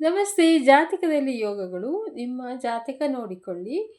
ನಮಸ್ತೆ. ಜಾತಕದಲ್ಲಿ ಯೋಗಗಳು, ನಿಮ್ಮ ಜಾತಕ ನೋಡಿಕೊಳ್ಳಿ.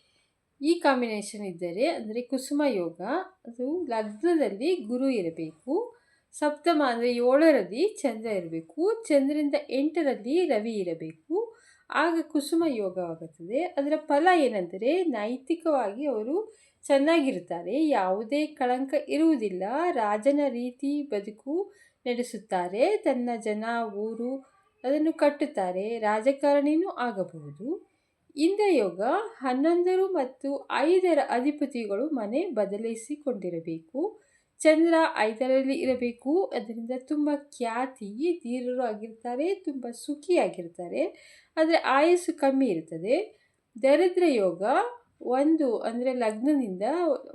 ಈ ಕಾಂಬಿನೇಷನ್ ಇದ್ದರೆ, ಅಂದರೆ ಕುಸುಮ ಯೋಗ, ಅದು ಲಗ್ನದಲ್ಲಿ ಗುರು ಇರಬೇಕು, ಸಪ್ತಮ ಅಂದರೆ ಏಳರಲ್ಲಿ ಚಂದ್ರ ಇರಬೇಕು ಚಂದ್ರರಿಂದ ಎಂಟರಲ್ಲಿ ರವಿ ಇರಬೇಕು. ಆಗ ಕುಸುಮ ಯೋಗವಾಗುತ್ತದೆ. ಅದರ ಫಲ ಏನೆಂದರೆ, ನೈತಿಕವಾಗಿ ಅವರು ಚೆನ್ನಾಗಿರುತ್ತಾರೆ. ಯಾವುದೇ ಕಳಂಕ ಇರುವುದಿಲ್ಲ. ರಾಜನ ರೀತಿ ಬದುಕು ನಡೆಸುತ್ತಾರೆ. ತನ್ನ ಜನ, ಊರು ಅದನ್ನು ಕಟ್ಟುತ್ತಾರೆ. ರಾಜಕಾರಣಿನೂ ಆಗಬಹುದು. ಯೋಗ ಹನ್ನೊಂದರು ಮತ್ತು ಐದರ ಅಧಿಪತಿಗಳು ಮನೆ ಬದಲಿಸಿಕೊಂಡಿರಬೇಕು ಚಂದ್ರ ಐದರಲ್ಲಿ ಇರಬೇಕು. ಅದರಿಂದ ತುಂಬ ಖ್ಯಾತಿ, ಧೀರರು ಆಗಿರ್ತಾರೆ, ತುಂಬ ಸುಖಿಯಾಗಿರ್ತಾರೆ ಆದರೆ ಆಯಸ್ಸು ಕಮ್ಮಿ ಇರ್ತದೆ. ದರಿದ್ರ ಯೋಗ ಒಂದು ಅಂದರೆ ಲಗ್ನದಿಂದ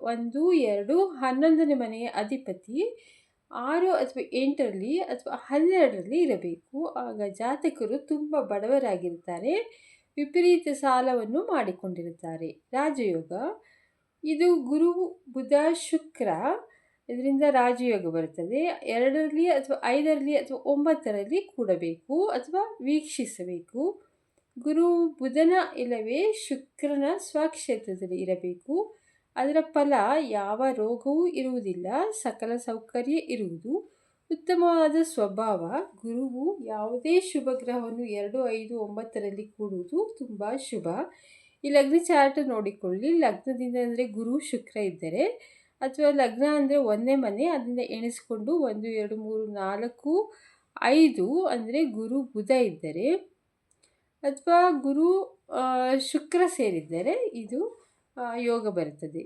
ಒಂದು, ಎರಡು, ಹನ್ನೊಂದನೇ ಮನೆಯ ಅಧಿಪತಿ. ಆರು ಅಥವಾ ಎಂಟರಲ್ಲಿ ಅಥವಾ ಹನ್ನೆರಡರಲ್ಲಿ ಇರಬೇಕು. ಆಗ ಜಾತಕರು ತುಂಬ ಬಡವರಾಗಿರುತ್ತಾರೆ. ವಿಪರೀತ ಸಾಲವನ್ನು ಮಾಡಿಕೊಂಡಿರುತ್ತಾರೆ. ರಾಜಯೋಗ. ಇದು ಗುರು, ಬುಧ, ಶುಕ್ರ ಇದರಿಂದ ರಾಜಯೋಗ ಬರುತ್ತದೆ. ಎರಡರಲ್ಲಿ ಅಥವಾ ಐದರಲ್ಲಿ ಅಥವಾ ಒಂಬತ್ತರಲ್ಲಿ ಕೂಡಬೇಕು ಅಥವಾ ವೀಕ್ಷಿಸಬೇಕು. ಗುರು, ಬುಧನ ಇಲ್ಲವೇ ಶುಕ್ರನ ಸ್ವಕ್ಷೇತ್ರದಲ್ಲಿ ಇರಬೇಕು. ಅದರ ಫಲ ಯಾವ ರೋಗವೂ ಇರುವುದಿಲ್ಲ, ಸಕಲ ಸೌಕರ್ಯ ಇರುವುದು. ಉತ್ತಮವಾದ ಸ್ವಭಾವ, ಗುರುವು ಯಾವುದೇ ಶುಭ ಗ್ರಹವನ್ನು ಎರಡು, ಐದು, ಒಂಬತ್ತರಲ್ಲಿ ಕೂಡುವುದು ತುಂಬ ಶುಭ. ಈ ಲಗ್ನ ಚಾರ್ಟ್ ನೋಡಿಕೊಳ್ಳಿ. ಲಗ್ನದಿಂದ ಅಂದರೆ ಗುರು, ಶುಕ್ರ ಇದ್ದರೆ ಅಥವಾ ಲಗ್ನ ಅಂದರೆ ಒಂದೇ ಮನೆ ಅದರಿಂದ ಎಣಿಸ್ಕೊಂಡು ಒಂದು, ಎರಡು, ಮೂರು, ನಾಲ್ಕು, ಐದು ಅಂದರೆ ಗುರು, ಬುಧ ಇದ್ದರೆ ಅಥವಾ ಗುರು ಶುಕ್ರ ಸೇರಿದ್ದರೆ ಇದು ಯೋಗ ಬರುತ್ತದೆ